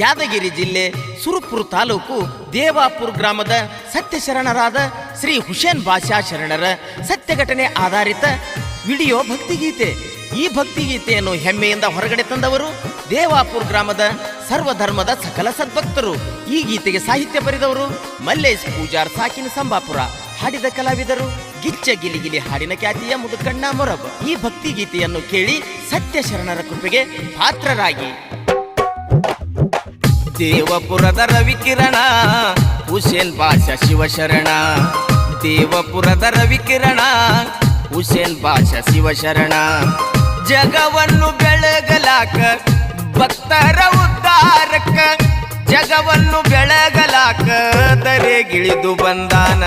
ಯಾದಗಿರಿ ಜಿಲ್ಲೆ ಸುರಪುರ ತಾಲೂಕು ದೇವಾಪುರ ಗ್ರಾಮದ ಸತ್ಯ ಶರಣರಾದ ಶ್ರೀ ಹುಸೇನ್ ಬಾಷಾ ಶರಣರ ಸತ್ಯ ಘಟನೆ ಆಧಾರಿತ ವಿಡಿಯೋ ಭಕ್ತಿಗೀತೆ. ಈ ಭಕ್ತಿಗೀತೆಯನ್ನು ಹೆಮ್ಮೆಯಿಂದ ಹೊರಗಡೆ ತಂದವರು ದೇವಾಪುರ ಗ್ರಾಮದ ಸರ್ವಧರ್ಮದ ಸಕಲ ಸದ್ಭಕ್ತರು. ಈ ಗೀತೆಗೆ ಸಾಹಿತ್ಯ ಬರೆದವರು ಮಲ್ಲೇಶ್ ಪೂಜಾರ್ ಸಾಕಿನ ಸಂಬಾಪುರ. ಹಾಡಿದ ಕಲಾವಿದರು ಗಿಚ್ಚ ಗಿಲಿಗಿಲಿ ಹಾಡಿನ ಖ್ಯಾತಿಯ ಮುದುಕಣ್ಣ ಮೊರಬ. ಈ ಭಕ್ತಿ ಗೀತೆಯನ್ನು ಕೇಳಿ ಸತ್ಯ ಶರಣರ ಕೃಪೆಗೆ ಪಾತ್ರರಾಗಿ. ದೇವಪುರದ ರವಿಕಿರಣ, ಹುಸೇನ್ ಭಾಷ ಶಿವಶರಣ. ದೇವಪುರದ ರವಿಕಿರಣ, ಹುಸೇನ್ ಭಾಷ ಶಿವಶರಣ. ಜಗವನ್ನು ಬೆಳಗಲಾಕ, ಭಕ್ತರ ಉದ್ಧಾರಕ ಜಗವನ್ನು ಬೆಳಗಲಾಕ, ದರೆಗಿಳಿದು ಬಂದಾನ.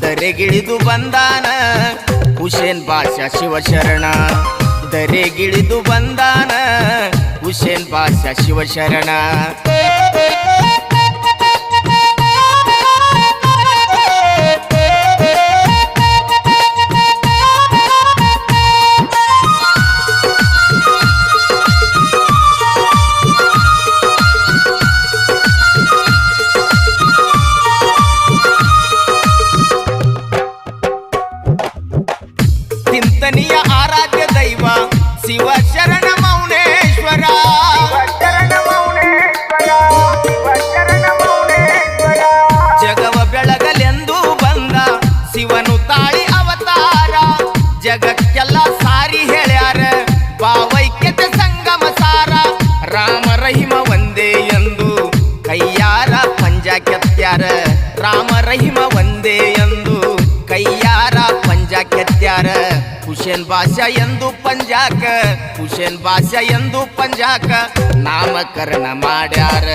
ದರೆಗಿಳಿದು ಬಂದಾನ, ಹುಸೇನ್ ಭಾಷ ಶಿವಶರಣ. ದರೆಗಿಳಿದು ಬಂದಾನ ಹುಸೇನ್ ಬಾಷಾ ಶಿವಶರಣ ರಾಮ ರಹಿಮ ಒಂದೇ ಎಂದು ಕೈಯಾರ ಪಂಜ ಕೆತ್ಯಾರ ಹುಸೇನ್ ಭಾಷಾ ಎಂದು ಪಂಜಾಕ ಹುಸೇನ್ ಭಾಷಾ ಎಂದು ಪಂಜಾಕ ನಾಮಕರಣ ಮಾಡ್ಯಾರ.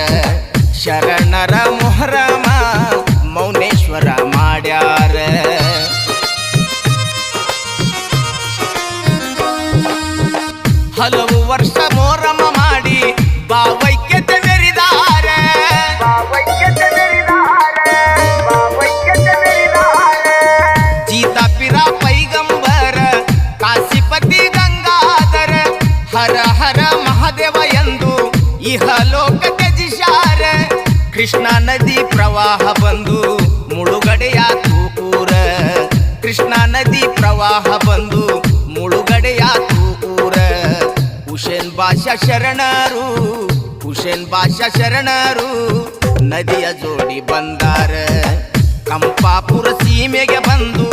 ಶರಣರ ಮೊಹರಮ ಮೌನೇಶ್ವರ ಮಾಡ್ಯಾರ. ಹಲವು ವರ್ಷ ಮೋರಮ ಮಾಡಿ ಭಾವೈಕ್ಯತೆ ಇಹಲೋಕ ತ್ಯಜಿಸಾರ ಕೃಷ್ಣ ನದಿ ಪ್ರವಾಹ ಬಂದು ಮುಳುಗಡೆಯ ತೂಕೂರ. ಕೃಷ್ಣ ನದಿ ಪ್ರವಾಹ ಬಂದು ಮುಳುಗಡೆಯ ತೂಕೂರ. ಹುಷೇನ್ ಭಾಷಾ ಶರಣರು ಹುಷೇನ್ ಭಾಷಾ ಶರಣರು ನದಿಯ ಜೋಡಿ ಬಂದಾರ. ಕಂಪಾಪುರ ಸೀಮೆಗೆ ಬಂದು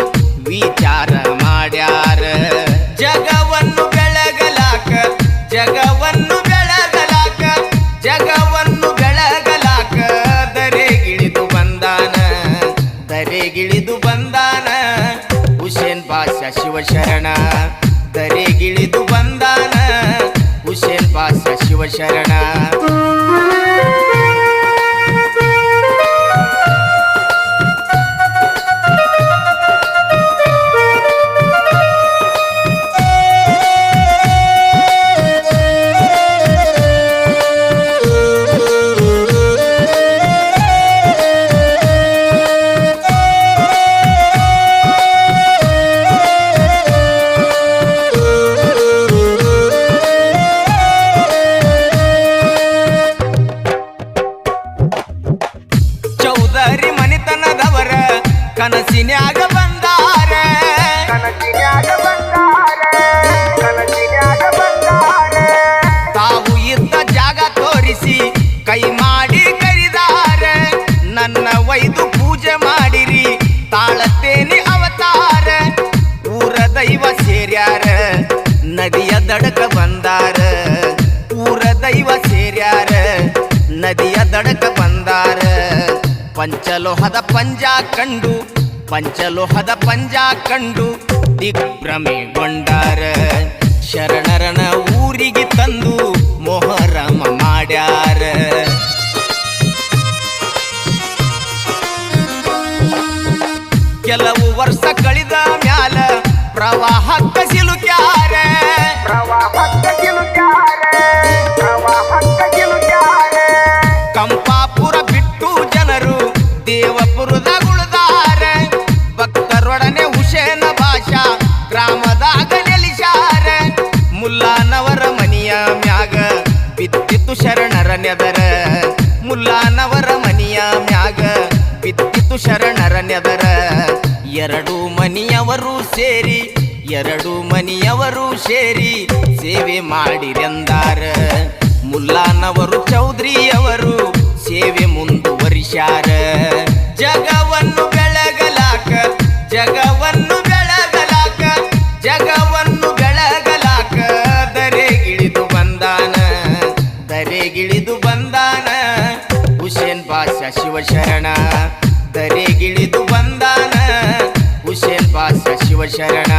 ವಿಚಾರ ಮಾಡ್ಯಾರ. ಜಗವನ್ನು ಬೆಳಗಲಾಕ ಜಗವನ್ನು ಹುಸೇನ್ ಶರಣ ದರಿ ಗಿಳಿದು ಬಂದಾನ. ಹುಸೇನ್ ಪಾಸ ಶಿವಶರಣ ಚೌಧರಿ ದಡಕ ಬಂದಾರ. ಪಂಚಲೋಹದ ಪಂಜ ಕಂಡು, ಪಂಚಲೋಹದ ಪಂಜ ಕಂಡು ದಿಗ್ಭ್ರಮೆಗೊಂಡಾರ. ಶರಣರನ ಊರಿಗೆ ತಂದು ಮೊಹರಮ ಮಾಡ್ಯಾರ. ಕೆಲವು ವರ್ಷ ಕಳಿದ ಮ್ಯಾಲ ಪ್ರವಾಹ ಸಿಲುಕ್ಯಾರ. ಕಂಪಾಪುರ ಶರಣರ ನೆದರ ಎರಡು ಮನಿಯವರು ಸೇರಿ, ಎರಡು ಮನಿಯವರು ಸೇರಿ ಸೇವೆ ಮಾಡಿರೆಂದಾರ. ಮುಲ್ಲಾನವರು ಚೌಧರಿಯವರು ಸೇವೆ ಮುಂದುವರಿಸ್ಯಾರ. ಜಗವನ್ನು ಬೆಳಗಲಾಕ ಜಗವನ್ನು ಬೆಳಗಲಾಕ ಜಗವನ್ನು ಬೆಳಗಲಾಕ ದರೆಗಿಳಿದು ಬಂದಾನ ದರೆಗಿಳಿದು ಬಂದಾನ. ಹುಸೇನ್ ಬಾಷಾ ಶಿವಶರಣ. ದರೆಗಿಳಿದು ಬಂದಾನ. ಹುಸೇನ್ ಬಾಸ ಶಿವಶರಣ.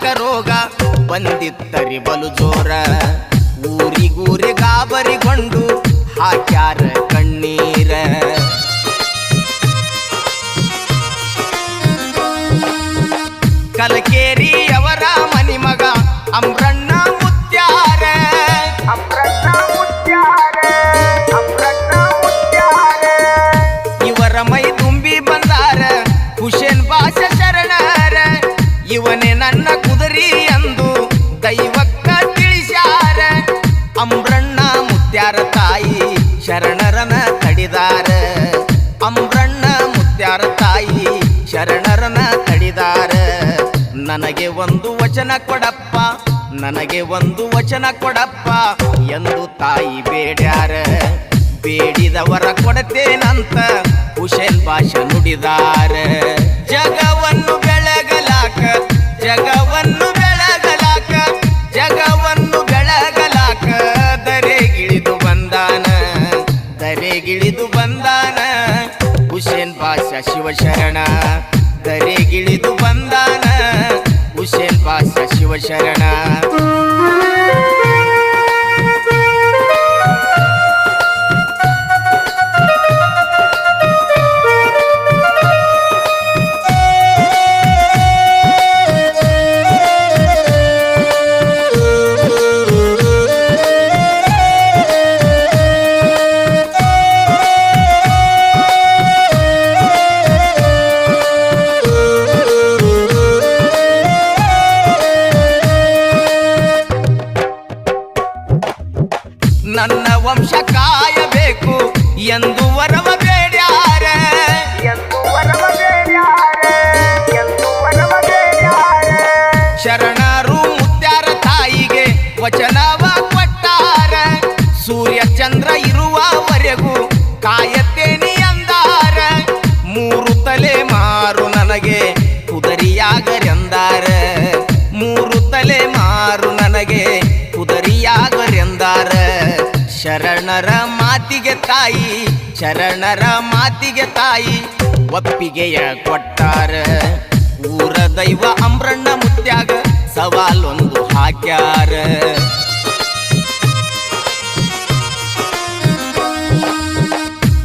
ಮಾರಕ ರೋಗ ಬಂದಿತ್ತರಿ ಬಲು ಜೋರ ಊರಿಗೂರಿ ಗಾಬರಿಗೊಂಡು ಹಾಕ್ಯಾರ ಕಣ್ಣೀರ. ಕಲಕೇರಿಯವರ ಮನಿ ಮಗ ಮುತ್ಯಾರ ನನಗೆ ಒಂದು ವಚನ ಕೊಡಪ್ಪ, ನನಗೆ ಒಂದು ವಚನ ಕೊಡಪ್ಪ. ಎಂದು ತಾಯಿ ಬೇಡ್ಯಾರ, ಬೇಡಿದವರ ಕೊಡತೇನಂತ ಹುಸೇನ್ ಭಾಷ ನುಡಿದಾರ. ಜಗವನ್ನು ಬೆಳಗಲಾಕ ಜಗವನ್ನು ಬೆಳಗಲಾಕ ಜಗವನ್ನು ಬೆಳಗಲಾಕ ದರೆಗಿಳಿದು ಬಂದಾನ ದರೆಗಿಳಿದು ಬಂದಾನ. ಹುಸೇನ್ ಭಾಷ ಶಿವಶರಣ ದರೆಗಿಳಿದು ಬಂದಾನ. ಹುಸೇನ್ ಭಾಷಾ ಶಿವಶರಣ ಶರಣರು ಮುತ್ಯಾರ ತಾಯಿಗೆ ವಚನವ ಕೊಟ್ಟಾರ. ಸೂರ್ಯ ಚಂದ್ರ ಇರುವವರೆಗೂ ಕಾಯತ್ತೇನಿ ಅಂದಾರ. ಮೂರು ತಲೆ ಮಾರು ನನಗೆ ಕುದರಿಯಾಗರೆಂದಾರ. ಮೂರು ತಲೆ ಮಾರು ನನಗೆ ಕುದರಿಯಾಗರೆಂದಾರ. ಶರಣರ ಮಾತಿಗೆ ತಾಯಿ, ಶರಣರ ಮಾತಿಗೆ ತಾಯಿ ಒಪ್ಪಿಗೆಯ ಕೊಟ್ಟಾರ. ಊರ ದೈವ ಅಮ್ರಣ್ಣ ಮುತ್ಯಾಗ ಸವಾಲೊಂದು ಹಾಕ್ಯಾರ.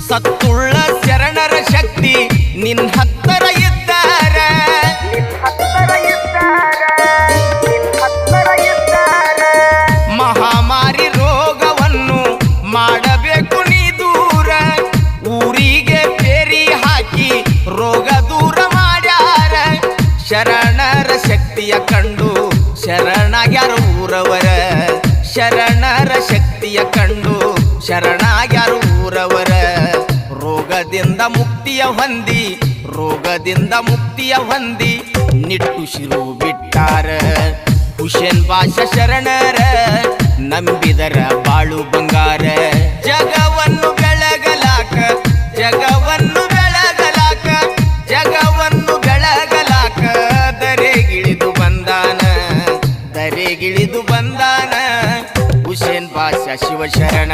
ಸತ್ತುಳ್ಳ ಶರಣರ ಶಕ್ತಿ ನಿನ್ ಶಕ್ತಿಯ ಕಂಡು ಶರಣಾಗ್ಯಾರ ಊರವರ. ಶರಣರ ಶಕ್ತಿಯ ಕಂಡು ಶರಣಾಗ್ಯಾರ ಊರವರ. ರೋಗದಿಂದ ಮುಕ್ತಿಯ ಹೊಂದಿ, ರೋಗದಿಂದ ಮುಕ್ತಿಯ ಹೊಂದಿ ನಿಟ್ಟುಸಿರು ಬಿಟ್ಟಾರ. ಹುಷನ್ ಭಾಷ ಶರಣರ ನಂಬಿದರ ಬಾಳು ಬಂಗಾರ. ಜಗವನ್ನು ಬೆಳಗಲಾಕ, ಜಗವನ್ನು ದರೆಗಿಳಿದು ಬಂದಾನ. ಹುಸೇನ್ ಬಾಷಾ ಶಿವಶರಣ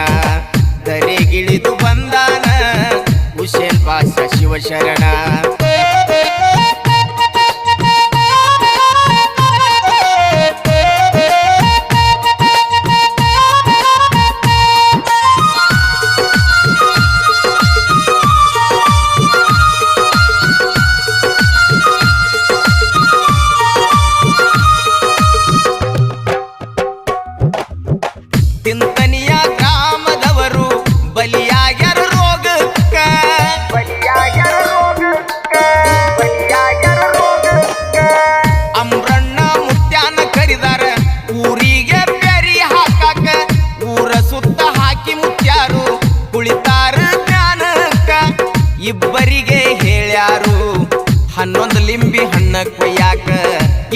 ಧರೆಗಿಳಿದು ಬಂದಾನ. ಹುಸೇನ್ ಬಾಷಾ ಶಿವಶರಣ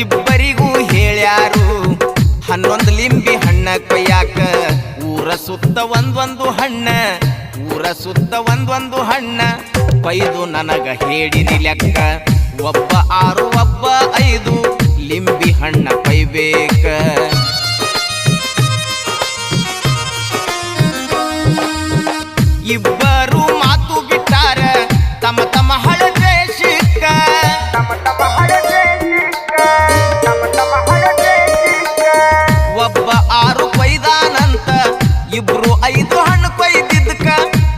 ಇಬ್ಬರಿಗೂ ಹೇಳ್ಯಾರು. ಹನ್ನೊಂದು ಲಿಂಬಿ ಹಣ್ಣ ಕೊಯ್ಯಾಕ ಊರ ಸುತ್ತ ಒಂದೊಂದು ಹಣ್ಣ, ಊರ ಸುತ್ತ ಒಂದೊಂದು ಹಣ್ಣ. ಕೊಯ್ದು ನನಗ ಹೇಳಿರಿ ಲೆಕ್ಕ. ಒಬ್ಬ ಆರು, ಒಬ್ಬ ಐದು, ಲಿಂಬಿ ಹಣ್ಣ ಕೊಯ್ಬೇಕ ಇಬ್ರು ಐದು ಹಣ್ಣು ಕೊಯ್ದಿದ್ದಕ್ಕ.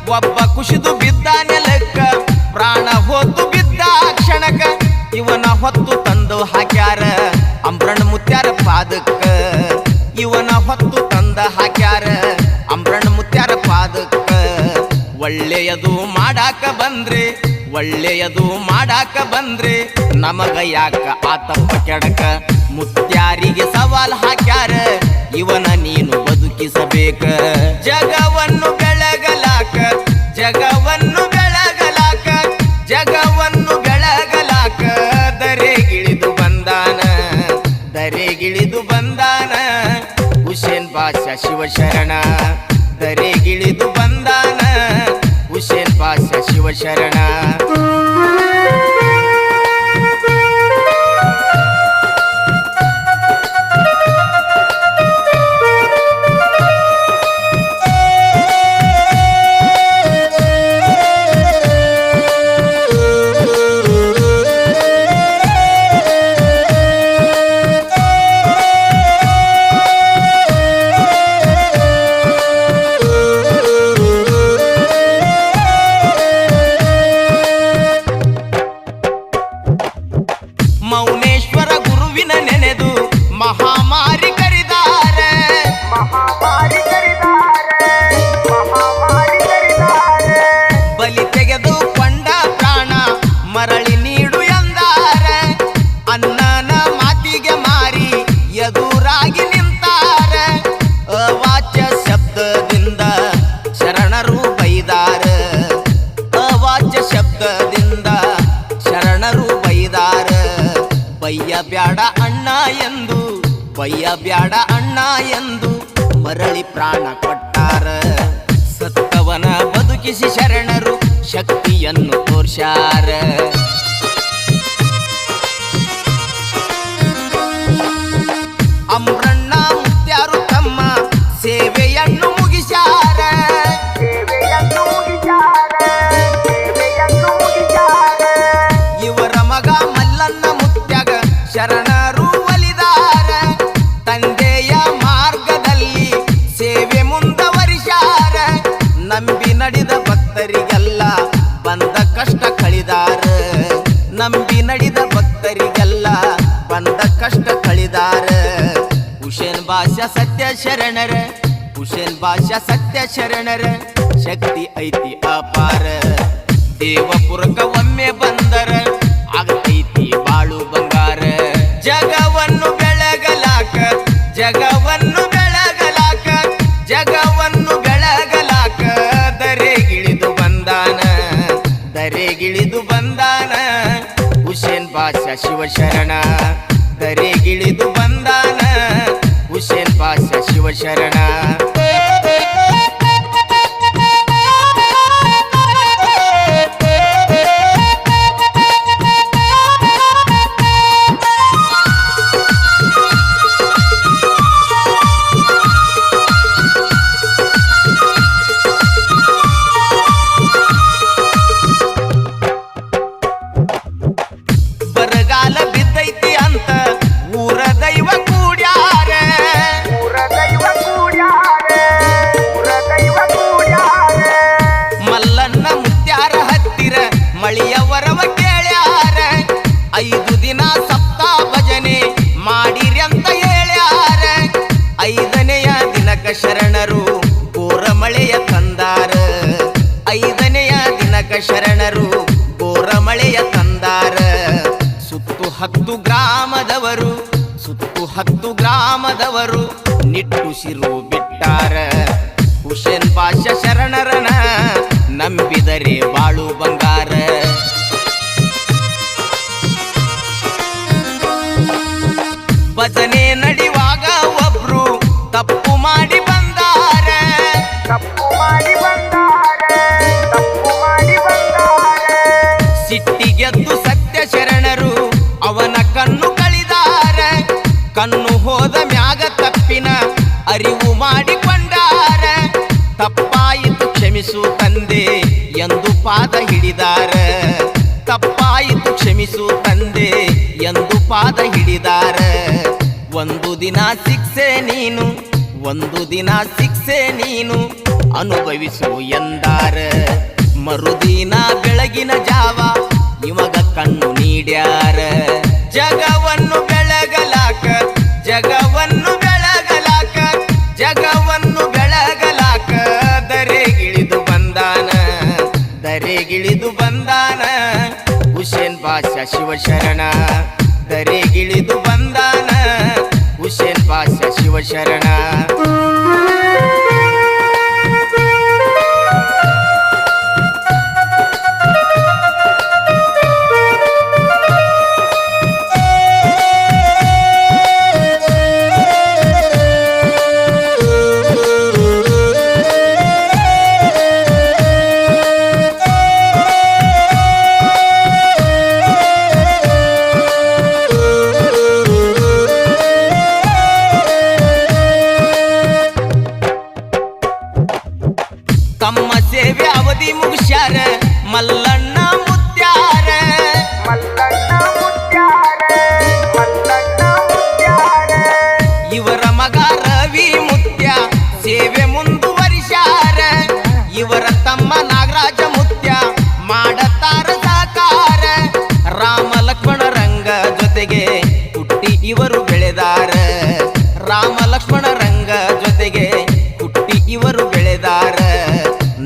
ಒಬ್ಬ ಕುಸಿದು ಬಿದ್ದ ನೆಲಕ್ಕ. ಪ್ರಾಣ ಹೊತ್ತು ಬಿದ್ದ ಕ್ಷಣಕ ಇವನ ಹೊತ್ತು ತಂದು ಹಾಕ್ಯಾರ ಅಂಬ್ರಣ ಮುತ್ಯಾರ ಪಾದಕ್ಕ. ಇವನ ಹೊತ್ತು ತಂದ ಹಾಕ್ಯಾರ ಅಂಬ್ರಣ ಮುತ್ಯಾರ ಪಾದಕ್ಕ. ಒಳ್ಳೆಯದು ಮಾಡಾಕ ಬಂದ್ರೆ, ಒಳ್ಳೆಯದು ಮಾಡಾಕ ಬಂದ್ರೆ, ನಮಗ ಯಾಕ ಆತಪ್ಪ ಕೆಡಕ? ಮುತ್ಯಾರಿಗೆ ಸವಾಲ್ ಹಾಕ್ಯಾರ. ಇವನ ನೀನು ಬದುಕಿಸಬೇಕ. ಜಗವನ್ನು ಬೆಳಗಲಾಕ ಜಗವನ್ನು ಬೆಳಗಲಾಕ ಜಗವನ್ನು ಬೆಳಗಲಾಕ ದರೆಗಿಳಿದು ಬಂದಾನ ದರೆಗಿಳಿದು ಬಂದಾನ. ಹುಸೇನ್ ಬಾಷ ಶಿವಶರಣ ದರೆಗಿಳಿದು ಬಂದಾನ. ಹುಸೇನ್ ಬಾಷ ಶಿವಶರಣ ಬ್ಯಾಡ ಅಣ್ಣ ಎಂದು ಬ್ಯಾಡ ಅಣ್ಣ ಎಂದು ಮರಳಿ ಪ್ರಾಣ ಕೊಟ್ಟಾರ. ಸತ್ತವನ ಬದುಕಿಸಿ ಶರಣರು ಶಕ್ತಿಯನ್ನು ತೋರ್ಸ್ಯಾರ. ಶರಣರ. ಕುಶಲ್ ಭಾಷಾ ಸತ್ಯ ಶರಣರ. ಶಕ್ತಿ ಐತಿ ಅಪಾರ. ದೇವಪುರಕ ಒಮ್ಮೆ ಬಂದರ. ಆಗತೈತಿ ಬಾಳು ಬಂಗಾರ. ಜಗವನ್ನು ಬೆಳಗಲಾಕ ಜಗವನ್ನು ಬೆಳಗಲಾಕ ಜಗವನ್ನು ಬೆಳಗಲಾಕ. ದರೆಗಿಳಿದು ಬಂದಾನ ದರೆಗಿಳಿದು ಬಂದಾನ. ಹುಸೇನ್ ಬಾಷಾ ಶಿವಶರಣ ದರೆಗಿಳಿದು ಬಂದಾನ. ಹುಸೇನ್ ಬಾಷಾ ಶಿವಶರಣ ಶರಣರು ಬೋರಮಳೆಯ ತಂದಾರ. ಸುತ್ತು ಹತ್ತು ಗ್ರಾಮದವರು, ಸುತ್ತು ಹತ್ತು ಗ್ರಾಮದವರು ನಿಟ್ಟುಸಿರು ಬಿಟ್ಟಾರ. ಹುಸೇನ್ ಪಾಶ ಶರಣರನ ನಂಬಿದರೆ ಬಾಳು ಬಂಗಾರ. ಭಜನೆ ಹಿಡಿದಾರ ತಪ್ಪಾಯಿತು ಕ್ಷಮಿಸು ತಂದೆ ಎಂದು ಪಾದ ಹಿಡಿದಾರ. ಒಂದು ದಿನ ಶಿಕ್ಷೆ ನೀನು, ಒಂದು ದಿನ ಶಿಕ್ಷೆ ನೀನು ಅನುಭವಿಸು ಎಂದಾರ. ಮರುದಿನ ಬೆಳಗಿನ ಜಾವ ಇವಾಗ ಕಣ್ಣು ನೀಡ್ಯಾರ. ಜಗವನ್ನು ಬೆಳಗಲಾಕ, ಜಗವನ್ನು ದರೆಗಿಳಿದು ಬಂದಾನ. ಹುಸೇನ್ ಬಾಷ ಶಿವಶರಣ ದರೆಗಿಳಿದು ಬಂದಾನ. ಹುಸೇನ್ ಬಾಷಾ ಶಿವಶರಣ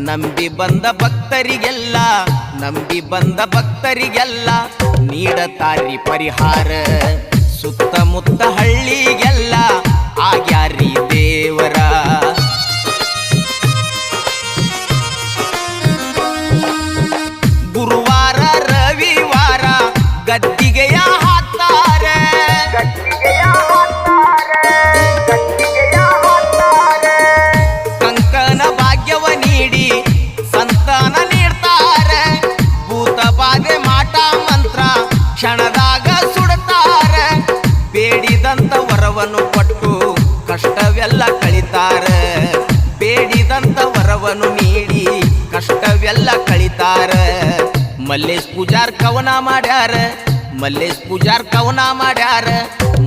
ನಂಬಿ ಬಂದ ಭಕ್ತರಿಗೆಲ್ಲ ನಂಬಿ ಬಂದ ಭಕ್ತರಿಗೆಲ್ಲ ನೀಡತಾರಿ ಪರಿಹಾರ. ಸುತ್ತಮುತ್ತ ಹಳ್ಳಿಗೆಲ್ಲ ಆಗ್ಯಾರಿ ದೇವರ ವರವನ್ನು ನೀಡಿ ಕಷ್ಟವೆಲ್ಲ ಕಳಿತಾರ. ಮಲ್ಲೇಶ್ ಪೂಜಾರ್ ಕವನ ಮಾಡ್ಯಾರ, ಮಲ್ಲೇಶ್ ಪೂಜಾರ್ ಕವನ ಮಾಡ್ಯಾರ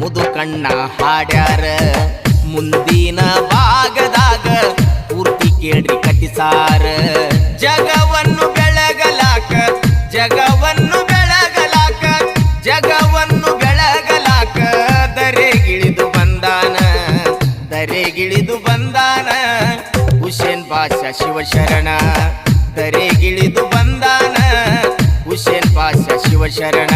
ಮುದು ಕಣ್ಣ ಹಾಡ್ಯಾರ. ಮುಂದಿನ ಭಾಗದಾಗ ಪೂರ್ತಿ ಕೇಳ್ರಿ ಕಟ್ಟಿಸಾರ. ಜಗವನ್ನು ಬೆಳಗಲಾಕ ಜಗವನ್ನು ಬೆಳಗಲಾಕ ಜಗವನ್ನು ಬೆಳಗಲಾಕ. ದರೆಗಿಳಿದು ಬಂದಾನ ದರೆಗಿಳಿದು ಬಂದಾನ. ಹುಸೇನ್ ಶಿವ ಶಿವಶರಣ ದರೆಗಿಳಿದು ಬಂದಾನ ಹುಸೇನ್ ಶಿವ ಶಿವಶರಣ